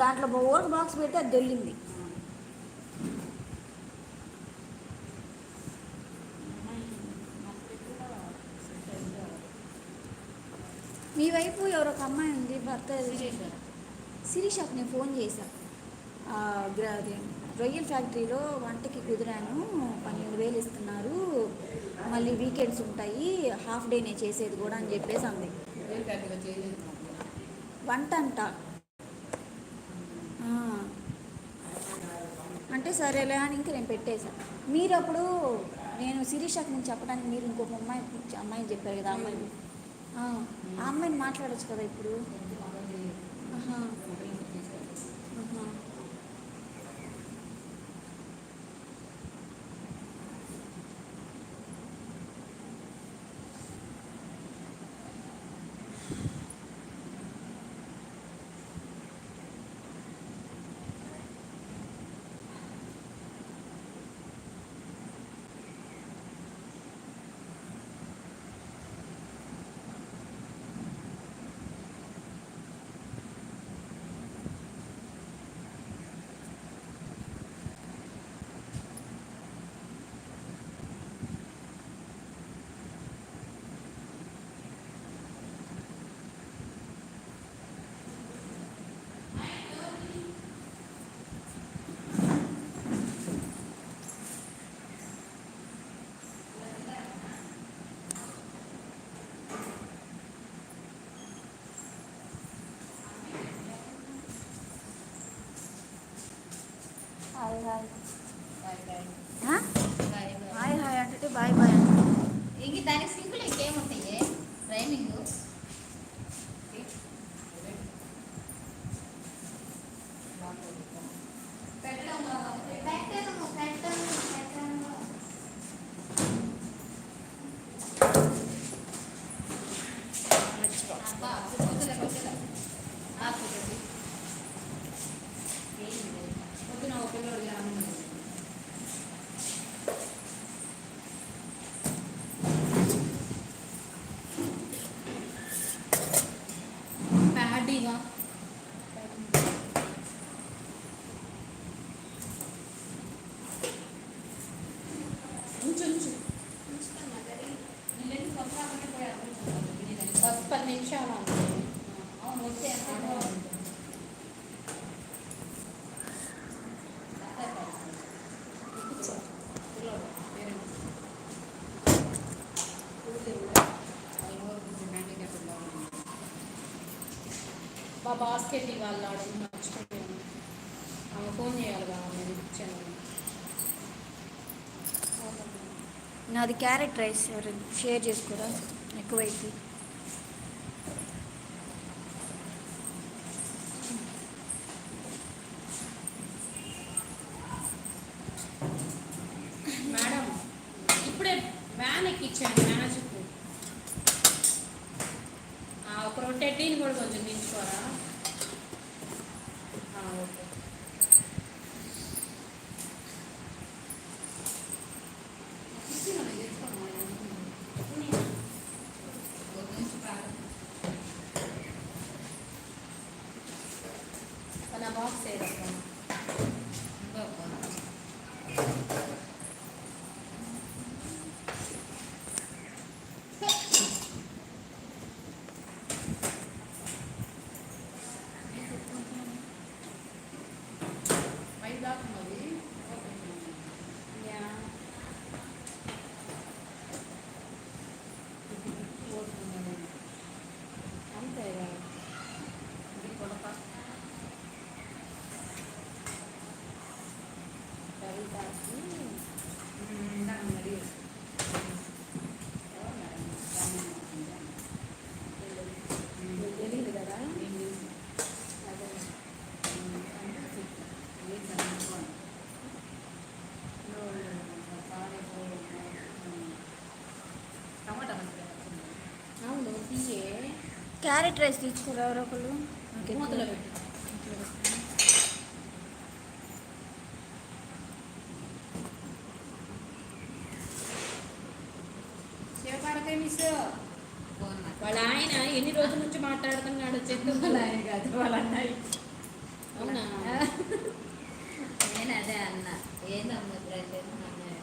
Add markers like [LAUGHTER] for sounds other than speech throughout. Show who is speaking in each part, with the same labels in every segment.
Speaker 1: దాంట్లో ఊరక బాక్స్ పెడితే అది దొల్లింది మీ వైపు ఎవరో ఒక అమ్మాయి ఉంది భర్త శిరీషకు నేను ఫోన్ చేశాను అది రొయ్యల ఫ్యాక్టరీలో వంటకి కుదిరాను పన్నెండు వేలు ఇస్తున్నారు. మళ్ళీ వీకెండ్స్ ఉంటాయి హాఫ్ డేనే చేసేది కూడా అని చెప్పేసి అంది. వంట అంట అంటే సరేలే అని ఇంక నేను పెట్టేశాను మీరు అప్పుడు నేను శిరీషకి నేను చెప్పడానికి మీరు ఇంకొక అమ్మాయి అమ్మాయిని చెప్పారు కదా అమ్మాయిని. ఆ, ఆ అమ్మాయిని మాట్లాడచ్చు కదా ఇప్పుడు? Obrigada. ఆ
Speaker 2: బాస్కెట్ ఇవాళ ఆడని మర్చిపోయాను ఆమె ఫోన్ చేయాలి కదా ఇచ్చాను
Speaker 1: నాది క్యారెట్ రైస్ షేర్ చేసుకోరా? ఎక్కువైతే
Speaker 2: మేడం ఇప్పుడే వ్యాన్ ఎక్కిచ్చాను మేనేజర్కు ఆ, ఒక రొట్టె టీని కూడా కొంచెం దించుకోరా ఆ, ఓకే మన బాక్స్ ఏదమ్మా పై దాకా ఉన్నది యా అంతే ఇది కొడక కవితకి తెలియదు కదా అదే టమాటా అవును తీయే
Speaker 1: క్యారెట్ రైస్ తీసుకురా ఎవరో ఒకళ్ళు? నాకు ఎక్కువ.
Speaker 2: మూతలో పెట్టు. శివకాడకే మిస్
Speaker 3: వాళ్ళ ఆయన ఎన్ని రోజుల నుంచి మాట్లాడుతున్నాడు
Speaker 2: వాళ్ళ ఆయన కాదు వాళ్ళ అన్నయ్య
Speaker 3: అవునా
Speaker 2: నేను అదే అన్న ఏందమ్మ బ్రెడ్ అన్నయ్య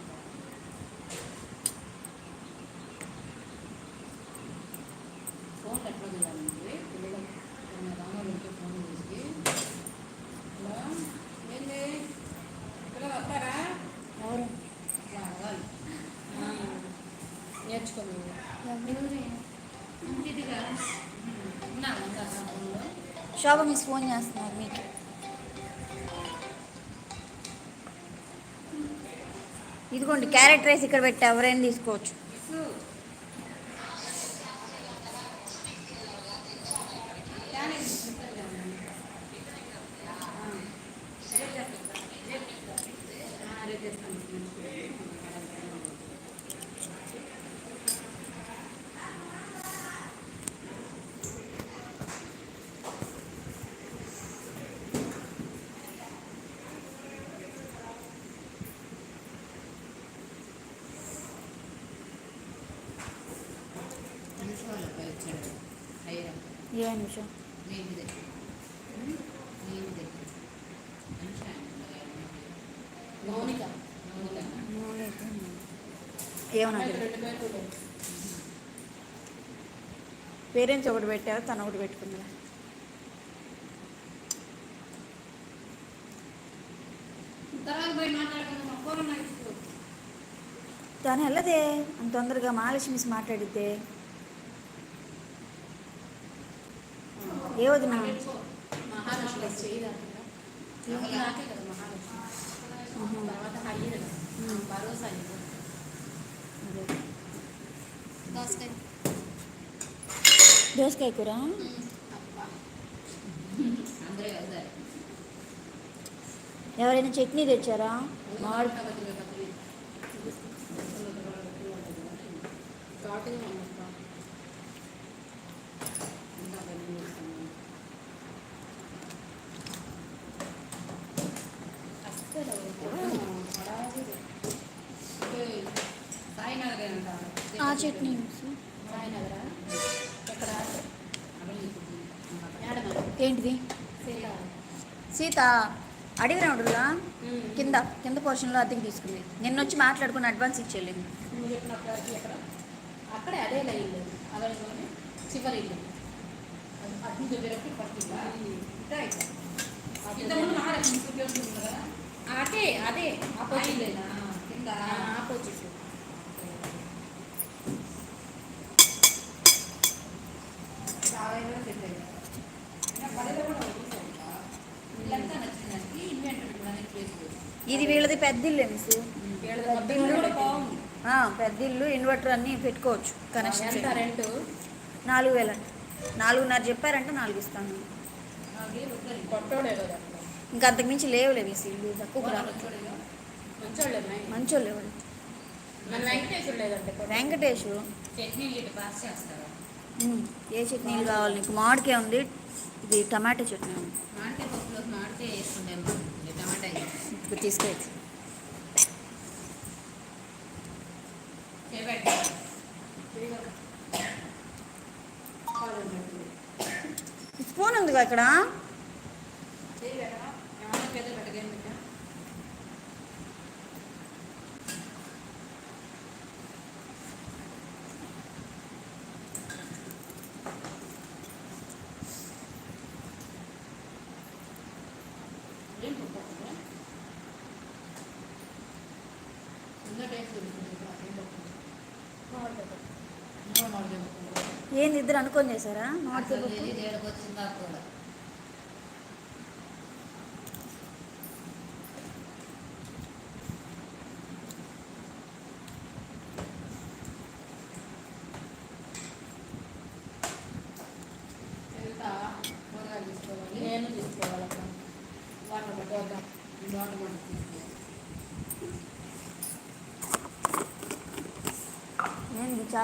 Speaker 2: ఫోన్ ఎట్లా చేయాలండి పిల్లలు రామోళ్ళకి ఫోన్ చేసి హలో ఏంది పిల్లలు వస్తారా
Speaker 1: ఎవరు
Speaker 2: రావాలి
Speaker 3: నేర్చుకోండి
Speaker 2: ఇంటిదిగా ఉన్నాను ఇంకా ఫోన్లో
Speaker 1: శోభ మిస్ ఫోన్ చేస్తున్నారు మీకు ఇదిగోండి క్యారెట్ రైస్ ఇక్కడ పెట్టి ఎవరైనా తీసుకోవచ్చు.
Speaker 3: పేర్లు
Speaker 1: పేరెంట్స్ ఒకటి పెట్టారు తను ఒకటి పెట్టుకుందా తను వెళ్ళదే అంత తొందరగా మహాలక్ష్మి మిస్ మాట్లాడిద్దే. ఏ వదిన?
Speaker 3: మహాలక్ష్మి చేయదంటారా నాకే కదా మహాలక్ష్మి తర్వాత హయ్యర్ కదా భరోసా ఇవ్వు.
Speaker 1: అదే. దోసకాయ కూర? ఎవరైనా చట్నీ తెచ్చారా? మామిడి ఆ చట్నీ? ఏంటిది
Speaker 3: సీత.
Speaker 1: అడిగినవుడులా
Speaker 3: ఉమ్.
Speaker 1: కింద కింద పోర్షన్లో అద్దెకి తీసుకుంది నిన్న వచ్చి మాట్లాడుకుని అడ్వాన్స్
Speaker 3: ఎక్కడ అక్కడే అదే ఇల్లు అదే చివరి ఇల్లు అది అదే ఆపోజిట్ ఆపోజిట్
Speaker 2: సాయిలో సెట్ అయ్యారు ఇంకా పల్లెలో కూడా చూసాను ఇల్లంతా నచ్చిందంటే ఇన్వెంటర్ కూడా చేసుకోవచ్చు
Speaker 1: ఇది వీళ్ళది పెద్ద ఇల్లు
Speaker 3: బాగుంది
Speaker 1: పెద్ద ఇల్లు ఇన్వర్టర్ అన్ని పెట్టుకోవచ్చు కనెక్షన్
Speaker 3: ఎంత రెంట్?
Speaker 1: నాలుగు వేల నాలుగున్నర చెప్పారంటే నాలుగు ఇస్తాను. ఇంకా అంతకుమించి లేవులే మిస్ ఇల్లు తక్కువ
Speaker 3: మంచోళ్ళే
Speaker 1: ఎవరు
Speaker 2: చేస్తారా
Speaker 1: ఉమ్, ఏ చట్నీలు కావాలి? నీకు మామిడికాయ ఉంది ఇది టమాటా చట్నీ ఉంది.
Speaker 2: మామిడికాయ
Speaker 1: స్పూన్ ఉందిగా ఇక్కడ
Speaker 2: చేయబెట్టరా? ఏమన్నా పెద్ద
Speaker 1: ఏంది ఇద్దరు అనుకొని చేశారా? మామిడికాయ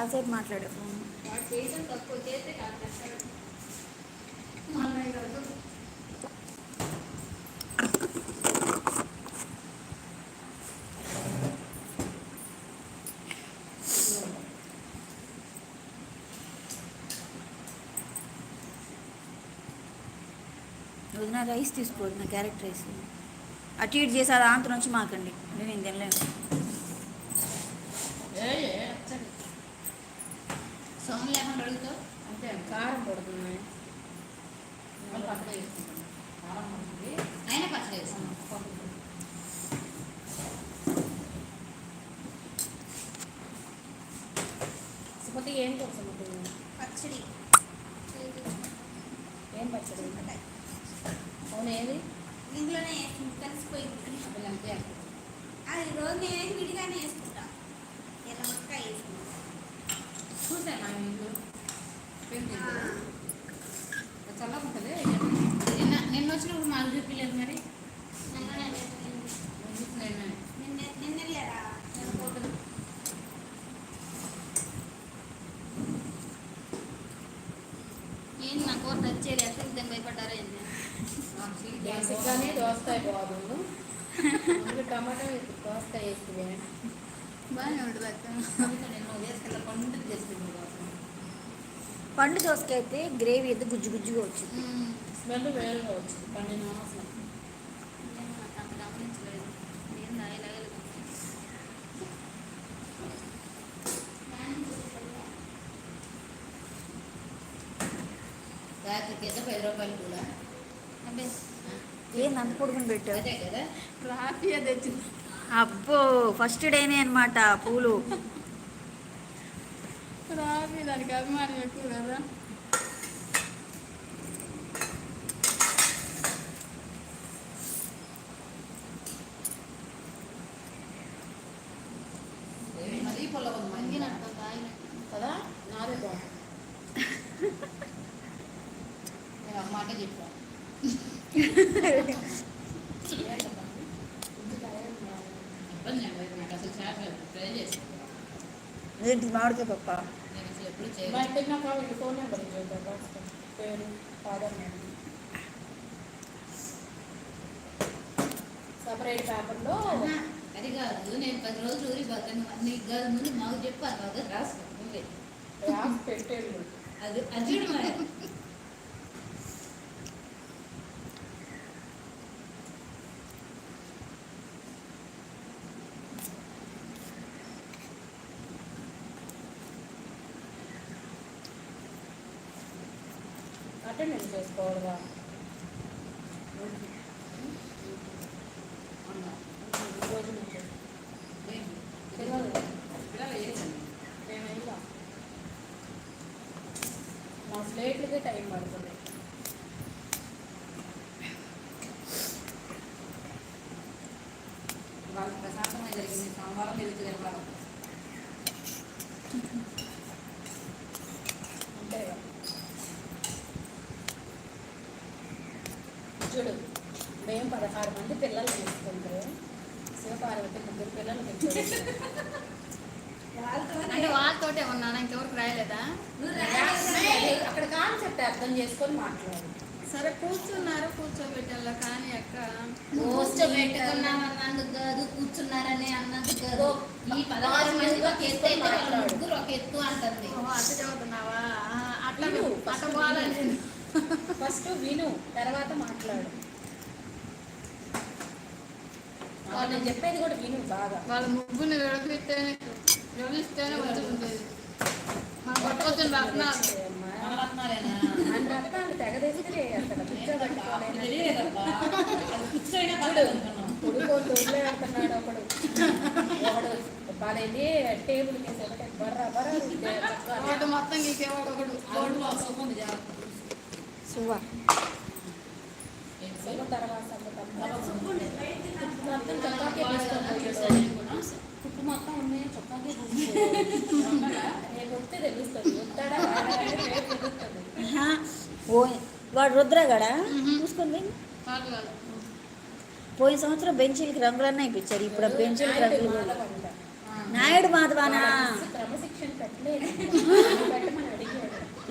Speaker 1: చాలాసేపు మాట్లాడే. ఫోన్ రైస్ తీసుకోవద్దు నా క్యారెట్ రైస్. అటు ఇటు చేసి అది ఆంతరం నుంచి మాకండి. నేను
Speaker 2: ఏం మామూలు లేకుండా అడుగుతావు
Speaker 3: అంటే కారం పడుతుంది
Speaker 2: పచ్చడి వేసుకుంటాం.
Speaker 3: కారం పడుతుంది.
Speaker 2: అయినా పచ్చడి వేసుకుంటాం
Speaker 3: సుమతి ఏం కోసం సుమతి
Speaker 4: పచ్చడి
Speaker 3: ఏం పచ్చడి అవును ఏది
Speaker 4: ఇంట్లోనే వేసుకుంటా కలిసిపోయింది
Speaker 2: అప్పుడు అంతే
Speaker 4: అది రోజు నేను విడిగానే వేసుకుంటా ఎర్రమక్క వేసుకుంటా
Speaker 2: చూసాను ఆ ఇంట్లో పెయింట్
Speaker 4: ఆ,
Speaker 2: చల్లగా ఉంటుంది నిన్న నిన్న వచ్చినప్పుడు మాకు చూపించలేదు మరి
Speaker 4: నిన్ననే వేసుకుంది.
Speaker 2: నిన్న
Speaker 4: నిన్న నిన్న వెళ్ళారా
Speaker 2: నిన్న పోతుంది
Speaker 4: ఏంది నా కూర టచ్ చేయలేదు అసలు ఇద్దరు భయపడ్డారా
Speaker 3: బేసిక్గానే టమాటా వేస్తుంది
Speaker 4: బాగానే ఉంటుంది
Speaker 2: పండు
Speaker 1: అయితే గ్రేవీ అయితే గుజ్జు గుజ్జుగా వచ్చింది.
Speaker 3: స్మెల్ వేరుగా వచ్చింది. పండిన వాసన
Speaker 4: నేను నాకు అంత గమనించలేదు ఏంది ఇలాగలేదు
Speaker 2: రాత్రికి అయితే పది రూపాయలు కూడా
Speaker 4: అబ్బే
Speaker 1: ఏంది అంత పొడుగుని పెట్టావు అబ్బో ఫస్ట్ డేనే అనమాట పూలు. [LAUGHS]
Speaker 4: రాఫీ దానికి అభిమానం ఎక్కువ కదా
Speaker 2: మరీ పొలం ఉంది
Speaker 4: మంగినట్టు తాగినట్టు
Speaker 3: కదా నాదే బాగుంది
Speaker 2: నేను ఒక మాట చెప్పాను ఇబ్బంది లేదు మరి నాకు అసలు చేపలేదు ట్రై చేస్తాను
Speaker 1: ఏంటి మామిడికాయ పప్ప
Speaker 2: నేను అసలు ఎప్పుడు
Speaker 3: మా
Speaker 2: చేయలేదు
Speaker 3: ఇంటికి నాకు కావాలి ఫోన్ నెంబర్ ఇచ్చేద్దాం రాసుకో. పేరు ఫాదర్ నేమ్ సపరేట్ పేపర్లో
Speaker 2: అది కాదు నేను పది రోజులు ఊరి పోతాను. నీకు కాదు ముందు మాకు చెప్పాను రాసుకో నువ్వే.
Speaker 3: రాసి పెట్టేళ్ళు.
Speaker 2: అది అది చూడు మరి
Speaker 3: అటెండెన్స్ చేసుకోవాలిగా
Speaker 2: అవునా?
Speaker 3: ఈ రోజు నుంచి
Speaker 2: ఏంటి?
Speaker 3: తెలియదు
Speaker 2: పిల్లలు వేసాను.
Speaker 3: మేము ఇంకా మా స్లేట్లకే టైం పడుతుంది
Speaker 2: వాళ్ళకి ప్రశాంతంగా జరిగింది సోమవారం తిరుగుతుంది వెళ్ళాలి
Speaker 3: అంతేగా చూడు మేము పదహారు మంది పిల్లలు తీసుకుంటే శివపార్వతి ముగ్గురు పిల్లలు పెంచారు
Speaker 4: అంటే వాళ్ళతోటే ఉన్నాను ఇంకెవరికి రాయలేదా
Speaker 3: అక్కడ కాన్సెప్ట్ అర్థం చేసుకొని మాట్లాడు
Speaker 4: సరే కూర్చున్నారు కూర్చోబెట్టాల
Speaker 2: కూర్చోబెట్టుకున్నాం అన్నందుకు కాదు కూర్చున్నారని అన్నందుకు కాదు. ఈ పదహారు మంది ఒక ఎత్తు అయితే వాళ్ళ ముగ్గురు ఒక ఎత్తు అంటుంది.
Speaker 4: ఓ అట్ట చదువుతున్నావా? అట్లా పోవాలని. [LAUGHS]
Speaker 3: ఫస్ట్ విను. తర్వాత మాట్లాడు. వాళ్ళు చెప్పేది కూడా విను బాగా.
Speaker 4: వాళ్ళ ముగ్గురిని విడపిస్తేనే విడలిస్తేనే మంచిగా ఉంటుంది మన పట్టుకొచ్చిన రత్నాలు.
Speaker 2: నవరత్నాలేనా?
Speaker 3: అని రత్నాలు తెగదేస్తే అసలు కూర్చోబెట్టుకోలేను ఒకడు ఒకడు టేబుల్ మీద ఒకటి బర్ర బర్ర
Speaker 4: మొత్తం ఒకడు
Speaker 3: తర్వాత మొత్తం మొత్తం ఉన్నాయి చొక్కాకే నేను తెలుస్తుంది వస్తాడా తెలుస్తుంది
Speaker 1: ఓ వాడు రుద్రగడా? చూసుకొని
Speaker 3: పోయిన సంవత్సరం బెంచీలకి రంగులన్నీ ఇప్పించారు. ఇప్పుడు బెంచీలకి రంగులు. నాయుడు మాధవానా? [LAUGHS]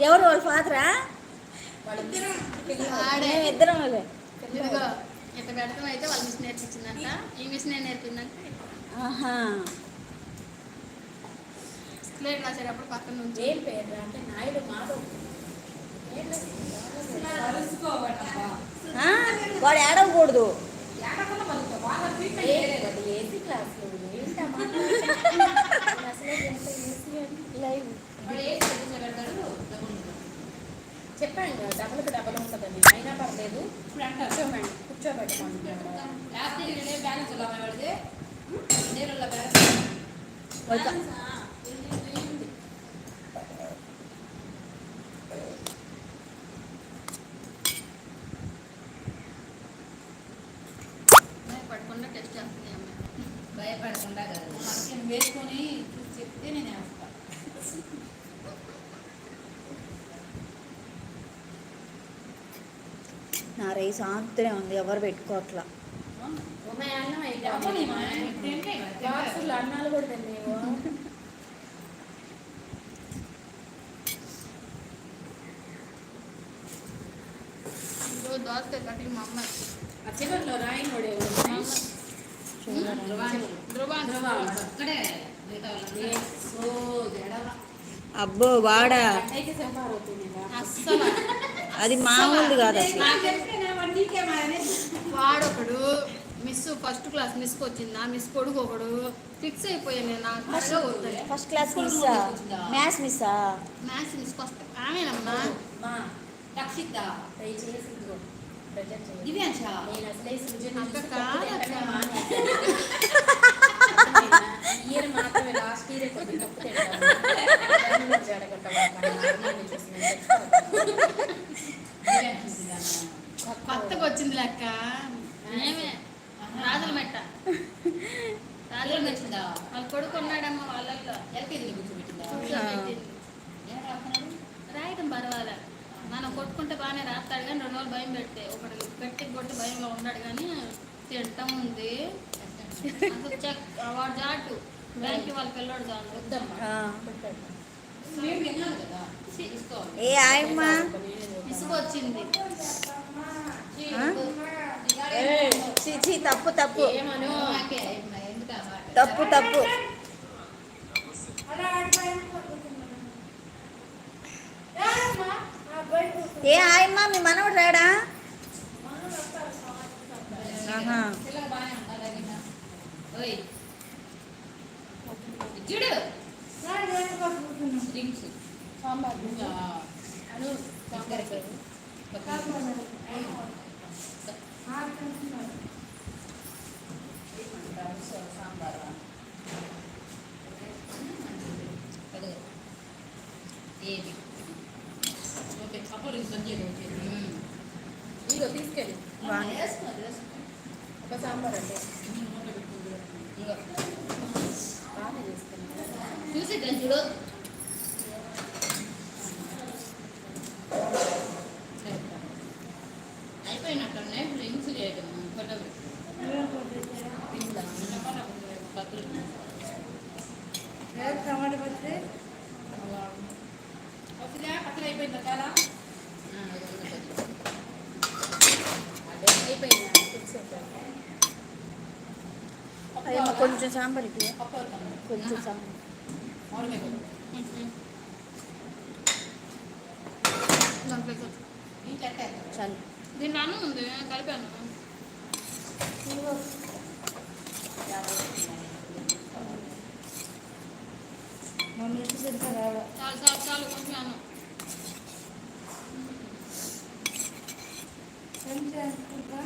Speaker 3: ఎవరు వాళ్ళ ఫాదరా? ఇద్దరం వాళ్ళే. ఆహా.
Speaker 4: స్లేట్ రాసేటప్పుడు పక్కన నుంచి
Speaker 5: ఏం పేరు అంటే నాయుడు మాధవ్?
Speaker 1: వాడు ఏడవకూడదు.
Speaker 3: చెప్పాను కదా డబుల్కి డబల్ ఉంటుందని అయినా పర్లేదు
Speaker 2: ఇప్పుడు అంటారు.
Speaker 3: కూర్చోమండి కూర్చోబెట్టమండి
Speaker 2: లాస్ట్ ఇయర్ బ్యాలెన్స్ ఇలా పెడితే నీళ్ళల్లో బ్యాలెన్స్
Speaker 1: వద్దా.
Speaker 4: పడకుండా టెస్ట్ చేస్తుంది ఈ అమ్మాయి
Speaker 2: భయపడకుండా కాదు మనకి వేసుకొని చూసి చెప్తే నేను వేస్తా
Speaker 1: నా రైస్ ఉంది ఎవరు పెట్టుకోవట్లా.
Speaker 3: అన్నాలు కూడా
Speaker 4: మా
Speaker 3: చివరిలో రాయి
Speaker 4: అమ్మ.
Speaker 1: అబ్బో వాడా. అది మామూలుది కాదు అసలు.
Speaker 4: వాడొకడు మిస్ ఫస్ట్ క్లాస్ మిస్కి వచ్చింది? ఆ మిస్ కొడుకు ఒకడు. ఫిక్స్ అయిపోయాను నేను
Speaker 1: ఫస్ట్ క్లాస్ మిస్సా మ్యాథ్స్ మిస్సా
Speaker 4: మ్యాథ్స్ మిస్ ఫస్ట్ ఆమెనమ్మా?
Speaker 2: రక్షిత
Speaker 3: ఇయర్ మాత్రమే లాస్ట్ ఇయర్ తప్పు తింటాను
Speaker 2: దివ్యాంశ.
Speaker 4: కొత్తగా వచ్చింది లెక్క ఏమే రాజుల మెట్ట. రాజుల
Speaker 2: ఏం
Speaker 4: మెట్ట
Speaker 2: వచ్చిందా
Speaker 4: వాళ్ళ కొడుకు ఉన్నాడమ్మా వాళ్ళల్లో.
Speaker 2: ఎల్కేజీలో కూర్చోబెట్టిందా?
Speaker 4: రాయటం పర్వాలే. మనం కొట్టుకుంటే బాగానే రాస్తాడు కానీ రెండు రోజులు భయం పెడితే. ఒకటి పెట్టి కొట్టి భయంలో ఉన్నాడు కానీ తింటం ఉంది. అసలు చెక్ వాడు జాటు. బ్యాంక్ వాళ్ళ పిల్లోడు
Speaker 3: వద్దమ్మా.
Speaker 2: మేము తీసుకోవాలి.
Speaker 1: ఏ ఆయమ్మ.
Speaker 4: ఇసుకు
Speaker 1: ఛీ, తప్పు తప్పు? తప్పు తప్పు. ఏ ఆయమ్మ మీ మనవడు రాడా?
Speaker 3: సాంబార్
Speaker 2: ఇంకా
Speaker 3: అను సాంబార్ ఇక్కడ.
Speaker 2: సాంబార్ ఏది ఓకే అప్పుడు
Speaker 3: ఇదిగో తీసుకెళ్ళి
Speaker 1: బాగుంది.
Speaker 3: ఒక సాంబార్ అంటే
Speaker 2: మూట పెట్టుకుంది ఇంకా
Speaker 3: బాగానే చేసుకున్నాను
Speaker 2: చూసి దాన్ని చూడు అయిపోయినట్టున్నాయి డ్రింక్స్ చేయడం ఫోటో పక్కన అయిపోయింది కదా
Speaker 3: అదే అయిపోయింది ఫిక్స్ అయిపోయింది
Speaker 1: అయ్యమ్మ కొంచెం సాంబార్ ఇటు
Speaker 2: పప్పు అవుతాను
Speaker 1: కొంచెం సాంబార్
Speaker 2: మామిడికాయ
Speaker 4: దాంట్లో కొంచెం.
Speaker 2: ఇంట్లో
Speaker 1: చాలు
Speaker 4: దీంట్లో అన్నం ఉంది కలిపాను చాలు చాలు చాలు కొంచెం అన్నం
Speaker 3: అందులో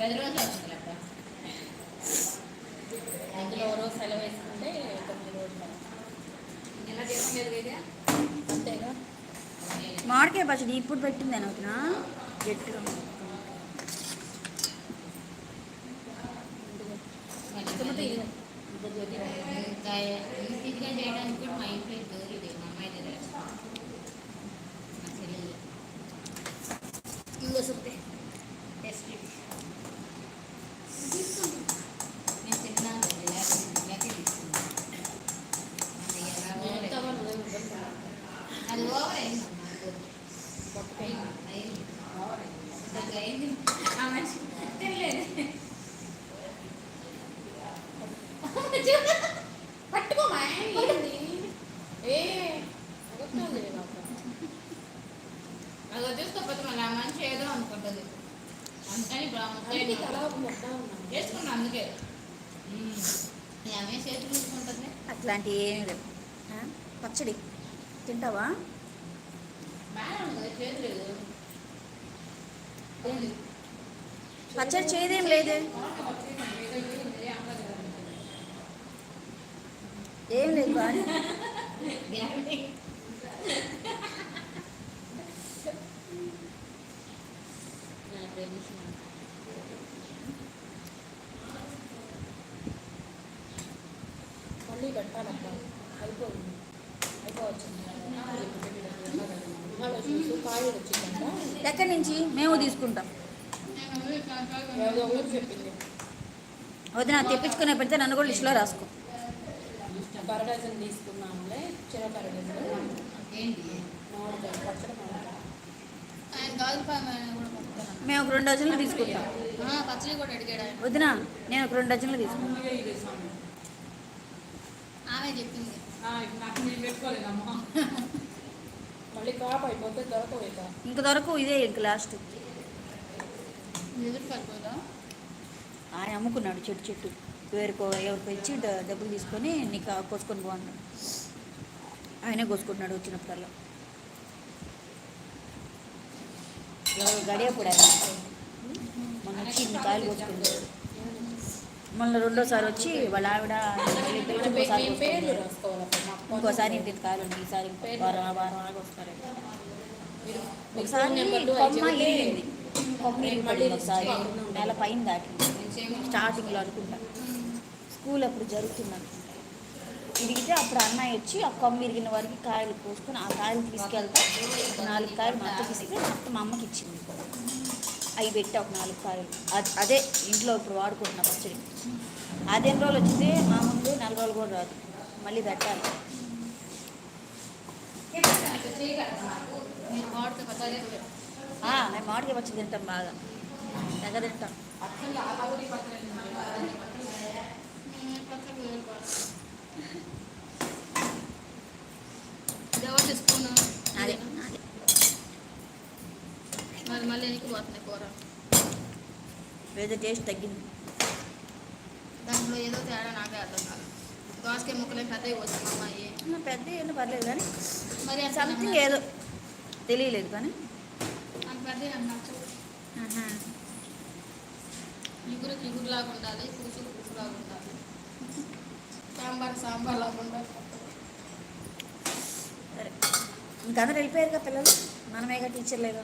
Speaker 2: పది రోజులు వస్తుంది అక్క.
Speaker 5: అందులో రోజు సెలవు వేసుకుంటే తొమ్మిది రోజులు
Speaker 3: ఎలా
Speaker 5: అంతేగా?
Speaker 1: మామిడికాయ పచ్చడి ఇప్పుడు పెట్టింది అనుకున్నా. గట్టిగా ఉంది.
Speaker 2: మళ్ళీ ఇంకా ఇదిగా చేయడానికి కూడా మా ఇంట్లో డోర్ ఇది మా అమ్మాయి దగ్గర మా చెల్లెలు
Speaker 5: ఇంకో సుత్తి
Speaker 2: టెస్ట్ నేను తిన్నాను లేకపోతే తీసుకున్నాను అది ఎలా
Speaker 5: ఎంత
Speaker 2: ఓవర్
Speaker 5: వాళ్ళు ఇబ్బంది
Speaker 2: అది ఓవర్ అయింది అయింది నాకు అయింది ఆ మనిషి తినలేదు పట్టుకోమా
Speaker 5: ఏంది? ఏ అగొట్టాలి నాకు.
Speaker 2: అది చూసుకోకపోతే మళ్ళీ ఆ మనిషి ఏదో అనుకుంటుంది అందుకని ఇప్పుడు ఆ ముద్దాయి
Speaker 5: అందుకే తల ఒక ముద్ద ఉన్నాను.
Speaker 2: చేసుకున్నా అందుకే ఆమె చేతులు
Speaker 1: అట్లాంటి ఏమీ లేవు. ఆ? పచ్చడి. తింటావా? పచ్చడి చేయదేం లేదే. ఏం లేదు. బాగా [LAUGHS]
Speaker 2: గ్యారంటీ
Speaker 5: నాకు తెలుసు. మళ్ళీ పెట్టాలక్క అయిపోయింది అయిపోవచ్చింది మళ్ళీ చూసి కాయలు వచ్చిందంట
Speaker 1: ఎక్కడి నుంచి మేము తీసుకుంటాం. వదిన తెప్పించుకునే పెడితే నన్ను కూడా లిస్టులో రాసుకో.
Speaker 5: ఒక డజన్ తీసుకున్నాములే
Speaker 4: పంపుతాను
Speaker 1: మేము ఒక రెండు డజన్లు తీసుకుంటాం. వదిన నేను ఒక రెండు డజన్లు తీసుకుంటాం.
Speaker 3: ముందుగా ఇది స్వామి.
Speaker 4: ఆమె చెప్పింది.
Speaker 3: నాకు నేను పెట్టుకోలేదమ్మా. [LAUGHS]
Speaker 5: ఇక.
Speaker 1: దొరకు ఇదే ఇంక లాస్ట్ ఆయన అమ్ముకున్నాడు చెట్టు చెట్టు. వేరుకో ఎవరికో డ- డబ్బులు తీసుకొని నీకు కోసుకొని బాగున్నాడు ఆయనే కోసుకుంటున్నాడు వచ్చినప్పుడల్లా. ఎవరు గడియప్పుడు ఆయన. మొన్న వచ్చి ఇన్ని కాయలు కోసుకున్నాడు. మళ్ళీ రెండోసారి వచ్చి వాళ్ళ ఆవిడ ఇంకోసారి
Speaker 5: మీ పేర్లు
Speaker 1: కోసుకున్నారు.
Speaker 5: రాసుకోవాలి అప్పుడు? మాకు
Speaker 1: ఇంకోసారి ఇంటి కాయలు ఉన్నాయి ఈసారి వారం వారం
Speaker 5: మీరు
Speaker 1: ఒకసారి కొమ్మ ఇరిగింది కొమ్మ ఒకసారి. నెల పైన దాటింది స్టార్టింగ్లో అనుకుంటా. స్కూల్ అప్పుడు జరుగుతుంది అనుకుంటా. ఇరిగితే అప్పుడు అన్నయ్య వచ్చి ఆ కొమ్మ ఇరిగిన వరకు కాయలు కోసుకొని ఆ కాయలు తీసుకెళ్తే. నాలుగు కాయలు మా అత్తకి ఇస్తే మా అమ్మకి ఇచ్చింది. అవి పెట్టా ఒక నాలుగు కాయలు. అదే ఇంట్లో ఇప్పుడు వాడుకుంటున్నా పచ్చడి. అది ఎన్ని రోజులు వచ్చింది? మా ముందు నెల రోజులు కూడా రాదు. మళ్ళీ పెట్టాలి. మేము మామిడికాయ పచ్చడి తింటాం బాగా. తెగ తింటాం. అదే.
Speaker 4: మళ్ళీ ఎనికి పోతుంది కూర.
Speaker 1: వేరే టేస్ట్ తగ్గింది.
Speaker 4: దాంట్లో ఏదో తేడా నాకే అర్థం కాదు. దోసకాయ ముక్కలే పెద్దవి వచ్చింది అమ్మాయి
Speaker 1: పెద్ద ఏమో పర్లేదు కానీ
Speaker 4: మరి
Speaker 1: సంథింగ్ ఏదో తెలియలేదు కానీ
Speaker 4: నాకు పెద్ద నచ్చవు ఇగురు ఇగురులాగా ఉండాలి పులుసు పులుసులాగా ఉండాలి. సాంబార్ సాంబార్ లాగా ఉండాలి.
Speaker 1: సరే. ఇంకా అందరు వెళ్ళిపోయారు కదా పిల్లలు మనమేగా టీచర్ లేదు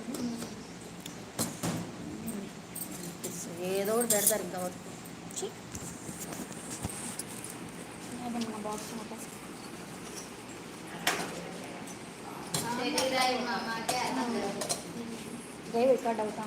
Speaker 1: ఏదో ఒకటి పెడతారు ఇంకా వర్క్. డ్రైవ్ రికార్డ్ అవుతా